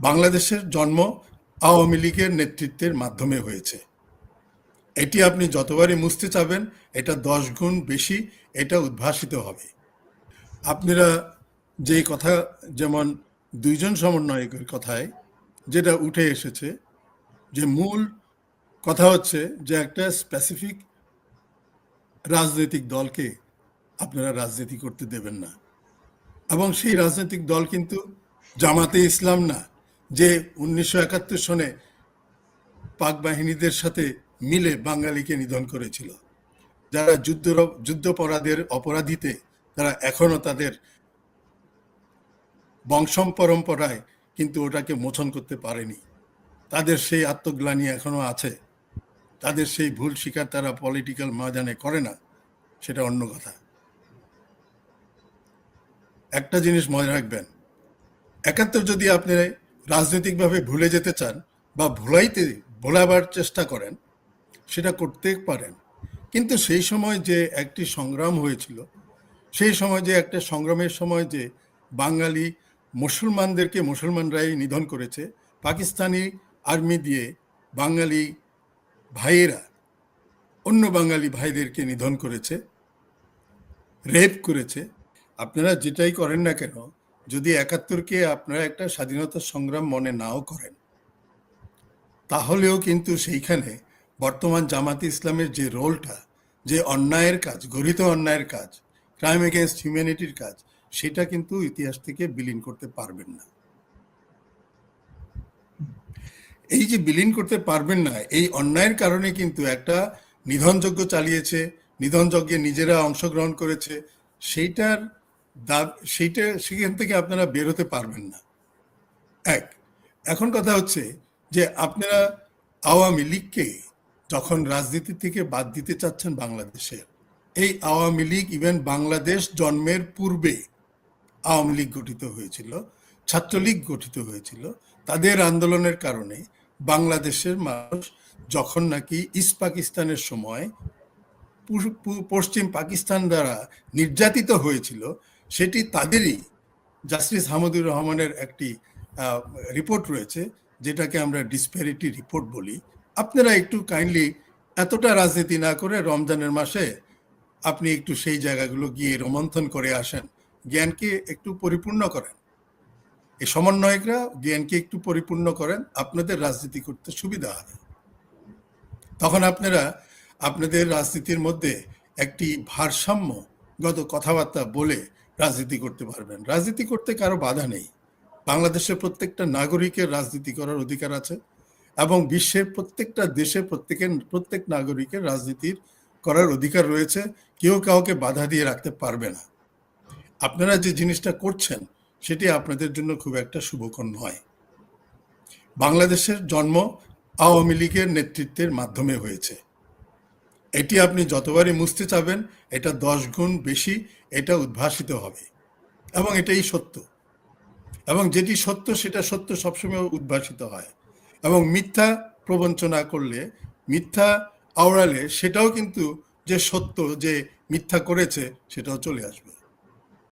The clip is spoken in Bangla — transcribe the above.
বাংলাদেশের জন্ম আওয়ামী লীগের নেতৃত্বের মাধ্যমে হয়েছে। এটি আপনি যতবারই মুছতে চাবেন, এটা দশ গুণ বেশি এটা উদ্ভাসিত হবে। আপনারা যে কথা, যেমন দুইজন সমন্বয়কের কথায় যেটা উঠে এসেছে, যে মূল কথা হচ্ছে যে একটা স্পেসিফিক রাজনৈতিক দলকে আপনারা রাজনীতি করতে দেবেন না। এবং সেই রাজনৈতিক দল কিন্তু জামাতে ইসলাম না যে উনিশশো একাত্তর সনে পাক বাহিনীদের সাথে মিলে বাঙালিকে নিধন করেছিল। যারা যুদ্ধ, যুদ্ধপরাধের অপরাধীতে, তারা এখনও তাদের বংশম পরম্পরায় কিন্তু ওটাকে মোচন করতে পারেনি। তাদের সেই আত্মগ্লানি এখনও আছে। তাদের সেই ভুল স্বীকার তারা পলিটিক্যাল ময়দানে করে না, সেটা অন্য কথা। একটা জিনিস মনে রাখবেন, একাত্তর যদি আপনি রাজনৈতিকভাবে ভুলে যেতে চান বা ভুলাইতে, ভোলাবার চেষ্টা করেন, সেটা করতে পারেন। কিন্তু সেই সময় যে একটি সংগ্রাম হয়েছিল, সেই সময় যে একটা সংগ্রামের সময় যে বাঙালি মুসলমানদেরকে মুসলমানরাই নিধন করেছে, পাকিস্তানি আর্মি দিয়ে বাঙালি ভাইয়েরা অন্য বাঙালি ভাইদেরকে নিধন করেছে, রেপ করেছে। আপনারা যেটাই করেন না কেন যদি একাত্তরকে আপনারা একটা স্বাধীনতা সংগ্রাম মনে নাও করেন, তাহলেও কিন্তু সেইখানে বর্তমান জামাত ইসলামের যে রোলটা, যে অন্যায়ের কাজ গরিত অন্যায়ের কাজ ক্রাইম এগেনস্ট হিউম্যানিটির কাজ, সেটা কিন্তু ইতিহাস থেকে বিলীন করতে পারবেন না। এই যে বিলীন করতে পারবেন না, এই অন্যায়ের কারণে কিন্তু একটা নিধনযজ্ঞ চালিয়েছে, নিধনযজ্ঞে নিজেরা অংশগ্রহণ করেছে, সেইটার সেইটা, সেখান থেকে আপনারা বের হতে পারবেন না। এক, এখন কথা হচ্ছে যে আপনারা আওয়ামী লীগকে যখন রাজনীতি থেকে বাদ দিতে চাচ্ছেন বাংলাদেশের এই আওয়ামী লীগ, ইভেন বাংলাদেশ জন্মের পূর্বে আওয়ামী লীগ গঠিত হয়েছিল, ছাত্রলীগ গঠিত হয়েছিল, তাদের আন্দোলনের কারণে বাংলাদেশের মানুষ যখন নাকি ইস্ট পাকিস্তানের সময় পশ্চিম পাকিস্তান দ্বারা নির্যাতিত হয়েছিল সেটি তাদেরই জাস্টিস হামুদুর রহমানের একটি রিপোর্ট রয়েছে, যেটাকে আমরা ডিসপ্যারিটি রিপোর্ট বলি। আপনারা একটু কাইন্ডলি এতটা রাজনীতি না করে রমজানের মাসে আপনি একটু সেই জায়গাগুলো গিয়ে রোমন্থন করে আসেন। জ্ঞানকে একটু পরিপূর্ণ করেন। এই সমন্বয়করা জ্ঞানকে একটু পরিপূর্ণ করেন, আপনাদের রাজনীতি করতে সুবিধা হবে। তখন আপনারা আপনাদের রাজনীতির মধ্যে একটি ভারসাম্যগত কথাবার্তা বলে রাজনীতি করতে পারবেন। রাজনীতি করতে কারও বাধা নেই। বাংলাদেশের প্রত্যেকটা নাগরিকের রাজনীতি করার অধিকার আছে এবং বিশ্বের প্রত্যেকটা দেশে প্রত্যেকের, প্রত্যেক নাগরিকের রাজনীতির করার অধিকার রয়েছে। কেউ কাউকে বাধা দিয়ে রাখতে পারবে না। আপনারা যে জিনিসটা করছেন, সেটি আপনাদের জন্য খুব একটা শুভকর নয়। বাংলাদেশের জন্ম আওয়ামী লীগের নেতৃত্বের মাধ্যমে হয়েছে। এটি আপনি যতবারই মুছতে চাবেন, এটা দশ গুণ বেশি এটা উদ্ভাসিত হবে। এবং এটাই সত্য। এবং যেটি সত্য, সেটা সত্য সবসময় উদ্ভাসিত হয়। এবং মিথ্যা প্রবঞ্চনা করলে, মিথ্যা আওড়ালে সেটাও কিন্তু যে সত্য, যে মিথ্যা করেছে, সেটাও চলে আসবে।